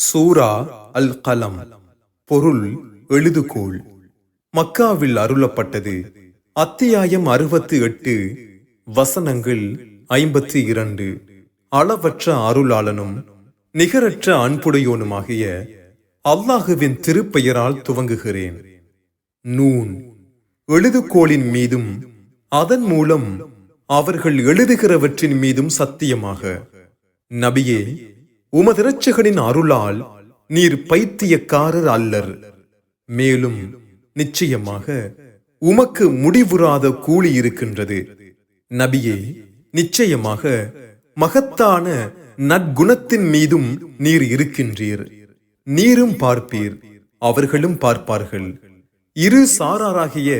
சூரா அல் கலம் பொருள் எழுதுகோள். மக்காவில் அருளப்பட்டது. அத்தியாயம் அறுபத்தி எட்டு. வசனங்கள் ஐம்பத்தி இரண்டு. அளவற்ற அருளாளனும் நிகரற்ற அன்புடையோனுமாகிய அல்லாஹுவின் திருப்பெயரால் துவங்குகிறேன். நூன். எழுதுகோளின் மீதும் அதன் மூலம் அவர்கள் எழுதுகிறவற்றின் மீதும் சத்தியமாக. நபியே உமதிரட்சகனின் அருளால் நீர் பைத்தியக்காரர் அல்லர். மேலும் நிச்சயமாக உமக்கு முடிவுறாத கூலி இருக்கின்றது. நபியே நிச்சயமாக மகத்தான நற்குணத்தின் மீதும் நீர் இருக்கின்றீர். நீரும் பார்ப்பீர் அவர்களும் பார்ப்பார்கள். இரு சாராராகிய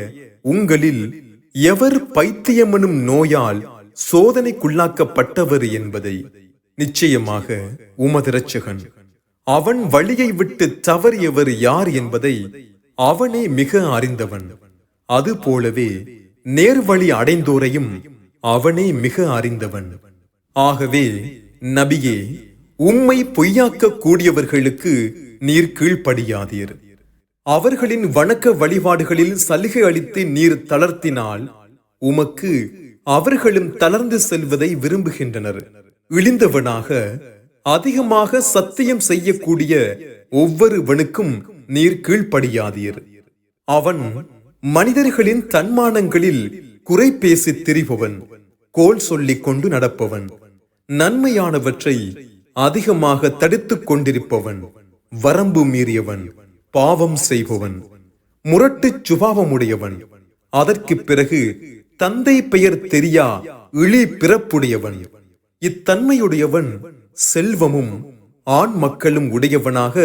உங்களில் எவர் பைத்தியமெனும் நோயால் சோதனைக்குள்ளாக்கப்பட்டவர் என்பதை நிச்சயமாக உமது இரட்சகன். அவன் வழியை விட்டு தவறியவர் யார் என்பதை அவனே மிக அறிந்தவன். அது போலவே நேர்வழி அடைந்தோரையும் அவனே மிக அறிந்தவன். ஆகவே நபியே உம்மை பொய்யாக்க கூடியவர்களுக்கு நீர் கீழ்ப்படியாதீர். அவர்களின் வணக்க வழிபாடுகளில் சலுகை அளித்து நீர் தளர்த்தினால் உமக்கு அவர்களும் தளர்ந்து செல்வதை விரும்புகின்றனர். இழிந்தவனாக அதிகமாக சத்தியம் செய்யக்கூடிய ஒவ்வொருவனுக்கும் நீர் கீழ்ப்படியாதீர். அவன் மனிதர்களின் தன்மானங்களில் குறை பேசி திரிபவன் கோல் சொல்லிக் கொண்டு நடப்பவன் நன்மையானவற்றை அதிகமாக தடுத்துக் கொண்டிருப்பவன் வரம்பு மீறியவன் பாவம் செய்பவன் முரட்டுச் சுபாவமுடையவன் அதற்கு பிறகு தந்தை பெயர் தெரியா இழி பிறப்புடையவன். இத்தன்மையுடையவன் செல்வமும் ஆண் மக்களும் உடையவனாக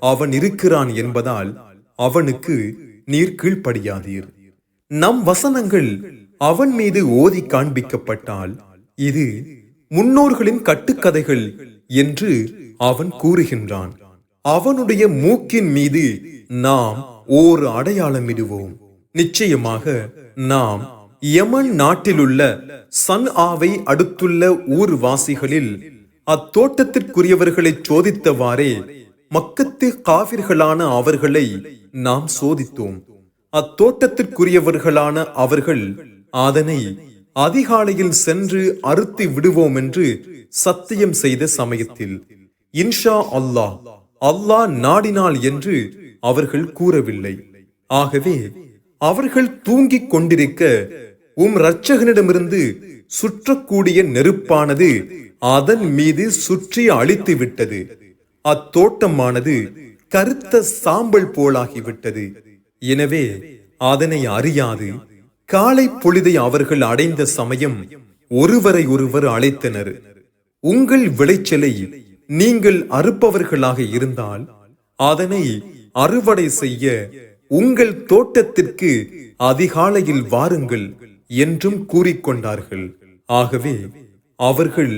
அவன் இருக்கிறான் என்பதால் அவனுக்கு நீர் கீழ்ப்படியாதீர். நம் வசனங்கள் அவன் மீது ஓதி காண்பிக்கப்பட்டால் இது முன்னோர்களின் கட்டுக்கதைகள் என்று அவன் கூறுகின்றான். அவனுடைய மூக்கின் மீது நாம் ஓர் அடையாளமிடுவோம். நிச்சயமாக நாம் யமன் நாட்டிலுள்ள சன் ஆவை அடுத்துள்ள ஊர்வாசிகளில் அத்தோட்டத்திற்குரியவர்களை சோதித்தவாறே மக்கத்து காவிர்களான அவர்களை நாம் சோதித்தோம். அத்தோட்டத்திற்குரியவர்களான அவர்கள் அதனை அதிகாலையில் சென்று அறுத்து விடுவோம் என்று சத்தியம் செய்த சமயத்தில். இன்ஷா அல்லாஹ் அல்லாஹ் நாடினாள் என்று அவர்கள் கூறவில்லை. ஆகவே அவர்கள் தூங்கிக் கொண்டிருக்க உம் இரட்சகனிடமிருந்து சுற்றக்கூடிய நெருப்பானது அதன் மீது சுற்றி அழித்து விட்டது அத்தோட்டமானது கருத்த சாம்பல் போலாகிவிட்டது. எனவே அதனை அறியாது. காலை பொழுதை அவர்கள் அடைந்த சமயம் ஒருவரை ஒருவர் அழைத்தனர். உங்கள் விளைச்சலை நீங்கள் அறுப்பவர்களாக இருந்தால் அதனை அறுவடை செய்ய உங்கள் தோட்டத்திற்கு அதிகாலையில் வாருங்கள். என்றும் கூறிக்கொண்டார்கள். ஆகவே அவர்கள்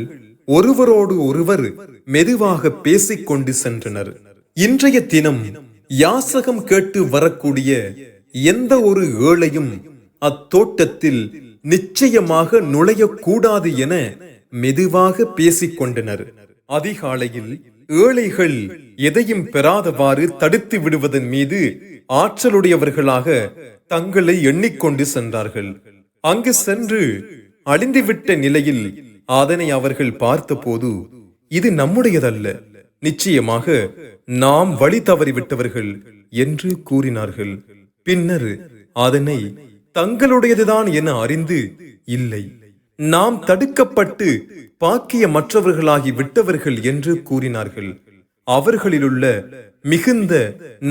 ஒருவரோடு ஒருவர் மெதுவாக பேசிக்கொண்டு சென்றனர். இன்றைய தினம் யாசகம் கேட்டு வரக்கூடிய எந்த ஒரு ஏழையும் அத்தோட்டத்தில் நிச்சயமாக நுழையக்கூடாது என மெதுவாக பேசிக் கொண்டனர் அதிகாலையில் ஏழைகள் எதையும் பெறாதவாறு தடுத்து விடுவதன் மீது ஆற்றலுடையவர்களாக தங்களை எண்ணிக்கொண்டு சென்றார்கள். அங்கு சென்று அழிந்துவிட்ட நிலையில் அதனை அவர்கள் பார்த்தபோது இது நம்முடையதல்ல. நிச்சயமாக நாம் வழி தவறிவிட்டவர்கள் என்று கூறினார்கள். பின்னர் அதனை தங்களுடையதுதான் என அறிந்து இல்லை நாம் தடுக்கப்பட்டு பாக்கிய மற்றவர்களாகி விட்டவர்கள் என்று கூறினார்கள். அவர்களிலுள்ள மிகுந்த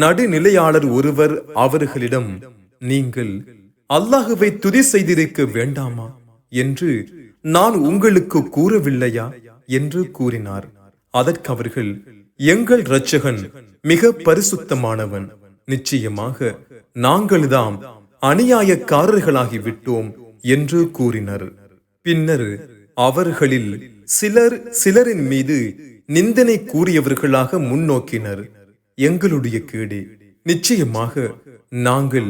நடுநிலையாளர் ஒருவர் அவர்களிடம் நீங்கள் அல்லாஹுவை துதி செய்திருக்க வேண்டாமா என்று நான் உங்களுக்கு கூறவில்லையா என்று கூறினார். அதற்கு அவர்கள் எங்கள் இரட்சகன் மிக பரிசுத்தமானவன். நிச்சயமாக நாங்கள்தாம் அநியாயக்காரர்களாகி விட்டோம் என்று கூறினர். பின்னர் அவர்களில் சிலர் சிலரின் மீது நிந்தனை கூறியவர்களாக முன்னோக்கினர். எங்களுடைய கேடு நிச்சயமாக நாங்கள்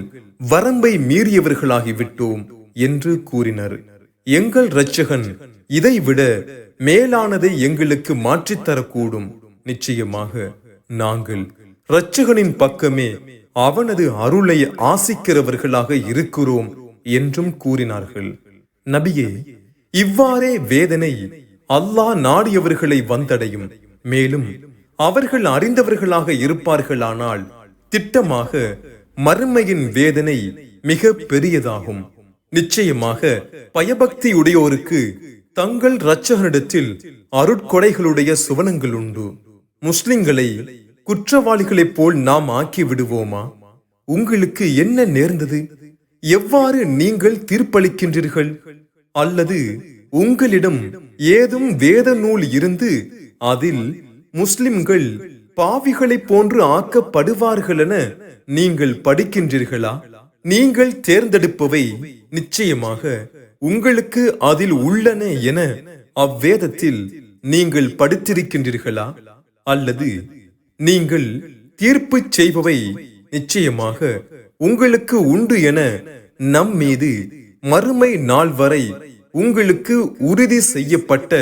வரம்பை மீறியவர்களாகி விட்டோம் என்று கூறினர். எங்கள் இரட்சகன் இதைவிட மேலானதை எங்களுக்கு மாற்றித்தரக்கூடும் நிச்சயமாக நாங்கள் இரட்சகனின் பக்கமே அவனது அருளை ஆசிக்கிறவர்களாக இருக்கிறோம் என்றும் கூறினார்கள். நபியே இவ்வாறே வேதனை அல்லாஹ் நாடியவர்களை வந்தடையும். மேலும் அவர்கள் அறிந்தவர்களாக இருப்பார்களானால் திட்டமாக மறுமையின் வேதனை மிக பெரியதாகும். நிச்சயமாக பயபக்தி உடையோருக்கு தங்கள் இரட்சகனிடத்தில் அருட்கொடைகளுடைய சுவனங்கள் உண்டு. முஸ்லிம்களை குற்றவாளிகளைப் போல் நாம் ஆக்கி விடுவோமா உங்களுக்கு என்ன நேர்ந்தது? எவ்வாறு நீங்கள் தீர்ப்பளிக்கின்றீர்கள்? அல்லது உங்களிடம் ஏதும் வேத நூல் இருந்து அதில் முஸ்லிம்கள் பாவிகளைப் போன்று ஆக்கப்படுவார்கள் என நீங்கள் படிக்கின்றீர்களா? நீங்கள் தேர்ந்தெடுப்பவை நிச்சயமாக உங்களுக்கு அதில் உள்ளன என அவ்வேதத்தில் நீங்கள் படித்திருக்கின்றீர்களா? அல்லது நீங்கள் தீர்ப்பு செய்பவை நிச்சயமாக உங்களுக்கு உண்டு என நம் மீது மறுமை நாள் வரை உங்களுக்கு உறுதி செய்யப்பட்ட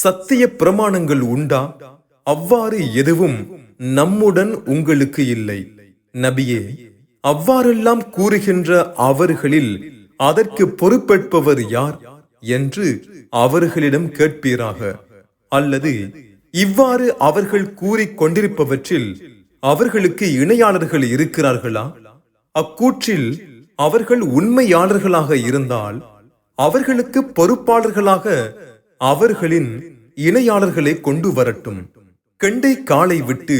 சத்திய பிரமாணங்கள் உண்டா? அவ்வாறு எதுவும் நம்முடன் உங்களுக்கு இல்லை. நபியே அவ்வாறெல்லாம் கூறுகின்ற அவர்களில் அதற்கு பொறுப்பேற்பவர் யார் என்று அவர்களிடம் கேட்பீராக? அல்லது இவ்வாறு அவர்கள் கூறிக் கொண்டிருப்பவற்றில் அவர்களுக்கு இணையாளர்கள் இருக்கிறார்களா? அக்கூற்றில் அவர்கள் உண்மையாளர்களாக இருந்தால் அவர்களுக்கு பொறுப்பாளர்களாக அவர்களின் இணையாளர்களை கொண்டு வரட்டும். கெண்டை காலை விட்டு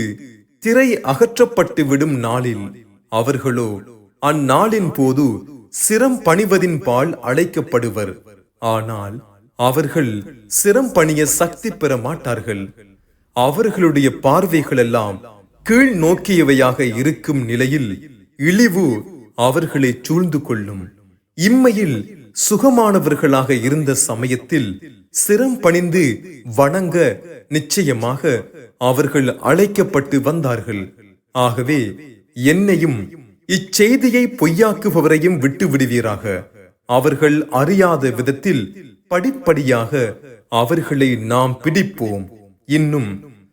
திரை அகற்றப்பட்டு விடும் நாளில் அவர்களோ அந்நாளின் போது சிரம் பணிவதின் பால் அழைக்கப்படுவர். ஆனால் அவர்கள் சிரம் பணிய சக்தி பெற மாட்டார்கள். அவர்களுடைய பார்வைகள் எல்லாம் கீழ் நோக்கியவையாக இருக்கும் நிலையில் இழிவு அவர்களை சூழ்ந்து கொள்ளும். இம்மையில் சுகமானவர்களாக இருந்த சமயத்தில் சிரம் பணிந்து வணங்க நிச்சயமாக அவர்கள் அழைக்கப்பட்டு வந்தார்கள். ஆகவே என்னையும் இச்செய்தியை பொய்யாக்குபவரையும் விட்டு விடுவீராக அவர்கள் அறியாத விதத்தில் படிப்படியாக அவர்களை நாம் பிடிப்போம். இன்னும்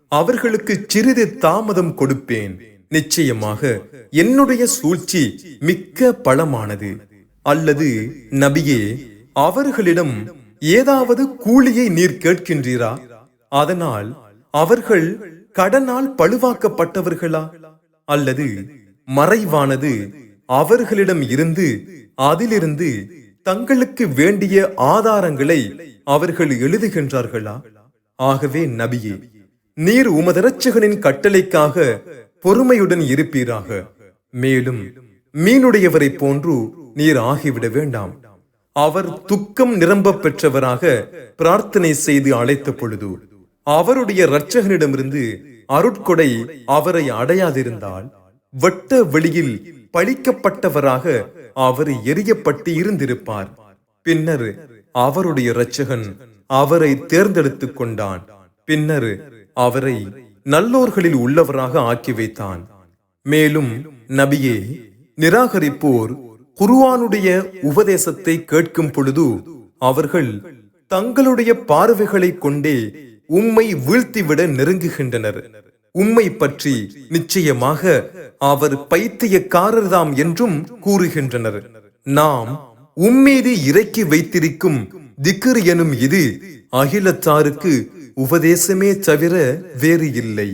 அவர்களுக்கு சிறிது தாமதம் கொடுப்பேன். நிச்சயமாக என்னுடைய சூழ்ச்சி மிக்க பலமானது. அல்லது நபியே அவர்களிடம் ஏதாவது கூலியை நீர் கேட்கின்றீரா? அதனால் அவர்கள் கடனால் பழுவாக்கப்பட்டவர்களா? அல்லது மறைவானது அவர்களிடம் இருந்து அதிலிருந்து தங்களுக்கு வேண்டிய ஆதாரங்களை அவர்கள் எழுதுகின்றார்களா? ஆகவே நபியே நீர் உமதரட்சகனின் கட்டளைக்காக பொறுமையுடன் இருப்பீராக. மேலும் மீனுடையவரைப் போன்று நீர் ஆகிவிட வேண்டாம். அவர் துக்கம் நிரம்ப பெற்றவராக பிரார்த்தனை செய்து அழைத்த பொழுது அவருடைய இரட்சகனிடமிருந்து அருட்கொடை அவரை அடையாதிருந்தால் வெட்ட வெளியில் பழிக்கப்பட்டவராக அவர் எரியப்பட்டு இருந்திருப்பார். பின்னர் அவருடைய இரட்சகன் அவரை தேர்ந்தெடுத்துக் கொண்டான். பின்னர் அவரை நல்லோர்களில் உள்ளவராக ஆக்கி வைத்தான். மேலும் நபியே நிராகரிப்போர் குருவானுடைய உபதேசத்தை கேட்கும் பொழுது அவர்கள் தங்களுடைய பார்வைகளை கொண்டே உம்மை வீழ்த்திவிட நெருங்குகின்றனர். உம்மை பற்றி நிச்சயமாக அவர் பைத்தியக்காரர்தாம் என்றும் கூறுகின்றனர். நாம் உம்மீது இறக்கி வைத்திருக்கும் திக்கர் எனும் இது அகிலத்தாருக்கு உபதேசமே தவிர வேறு இல்லை.